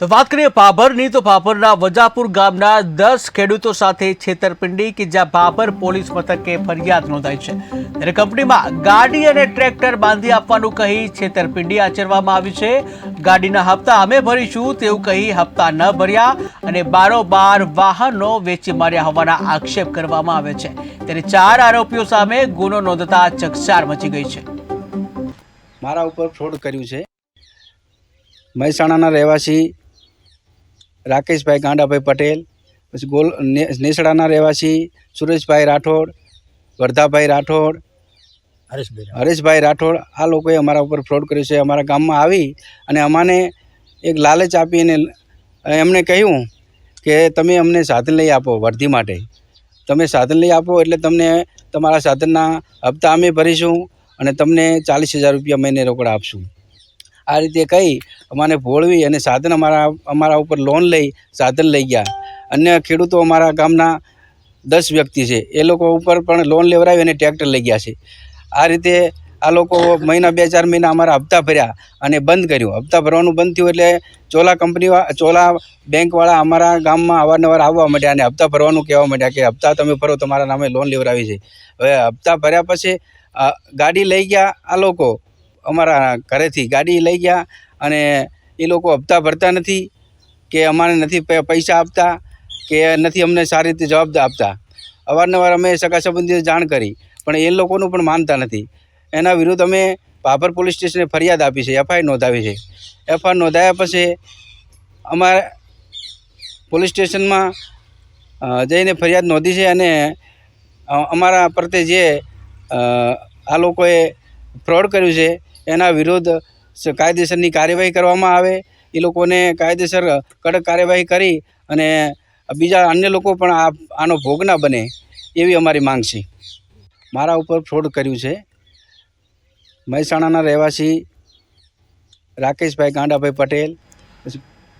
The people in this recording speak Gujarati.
તો વાત કરીએ ભાભરની, તો ભાભરના વજાપુર ગામના દસ ખેડૂતો સાથે છેતરપિંડી કે જ્યાં ભાભર પોલીસ મથકે ફરિયાદ નોંધાઈ છે. ત્યારે કંપનીમાં ગાડી અને ટ્રેક્ટર બાંધી આપવાનું કહી છેતરપિંડી આચરવામાં આવી છે. ગાડીના હપ્તા અમે ભરીશું તેવું કહી હપ્તા ન ભર્યા અને બારોબાર વાહનો વેચી માર્યા હોવાના આક્ષેપ કરવામાં આવે છે. ત્યારે ચાર આરોપીઓ સામે ગુનો નોંધતા ચકચાર મચી ગઈ છે. મારા ઉપર ફ્રોડ કર્યું છે. મહેસાણાના રહેવાસી રાકેશભાઈ ગાંડાભાઈ પટેલ પછી ગોલ નેસડાના રહેવાસી સુરેશભાઈ રાઠોડ વર્ધાભાઈ રાઠોડ હરેશભાઈ હરેશભાઈ રાઠોડ આ લોકોએ અમારા ઉપર ફ્રોડ કર્યું છે. અમારા ગામમાં આવી અને અમાને એક લાલચ આપીને એમણે કહ્યું કે તમે અમને સાધન લઈ આપો વર્ધી માટે. તમે સાધન લઈ આપો એટલે તમને તમારા સાધનના હપ્તા અમે ભરીશું અને તમને ચાલીસ હજાર રૂપિયા મહિને રોકડા આપશું. આ રીતે કહી અમારે ભોળવી અને સાધન અમારા અમારા ઉપર લોન લઈ સાધન લઈ ગયા. અન્ય ખેડૂતો અમારા ગામના દસ વ્યક્તિ છે. એ લોકો ઉપર પણ લોન લેવડાવી અને ટ્રેક્ટર લઈ ગયા છે. આ રીતે આ લોકો મહિના બે ચાર મહિના અમારા હપ્તા ભર્યા અને બંધ કર્યું. હપ્તા ભરવાનું બંધ થયું એટલે ચોલા કંપની ચોલા બેંકવાળા અમારા ગામમાં અવારનવાર આવવા માંડ્યા અને હપ્તા ભરવાનું કહેવા માંડ્યા કે હપ્તા તમે ભરો, તમારા નામે લોન લેવડાવી છે. હવે હપ્તા ભર્યા પછી ગાડી લઈ ગયા આ લોકો. અમારા ઘરેથી ગાડી લઈ ગયા અને એ લોકો હપ્તા ભરતા નથી કે અમારે નથી પૈસા આપતા કે નથી અમને સારી રીતે જવાબ આપતા. અવારનવાર અમે સગા સંબંધીઓને જાણ કરી, પણ એ લોકોનું પણ માનતા નથી. એના વિરુદ્ધ અમે ભાભર પોલીસ સ્ટેશને ફરિયાદ આપી છે, એફઆઈઆર નોંધાવી છે. એફઆઈઆર નોંધાયા પછી અમારે પોલીસ સ્ટેશનમાં જઈને ફરિયાદ નોંધી છે અને અમારા પ્રત્યે જે આ લોકોએ ફ્રોડ કર્યું છે એના વિરુદ્ધ કાયદેસરની કાર્યવાહી કરવામાં આવે, એ લોકોને કાયદેસર કડક કાર્યવાહી કરી અને બીજા અન્ય લોકો પણ આ, આનો ભોગ ના બને એવી અમારી માંગ છે. મારા ઉપર ફ્રોડ કર્યું છે. મહેસાણાના રહેવાસી રાકેશભાઈ ગાંડાભાઈ પટેલ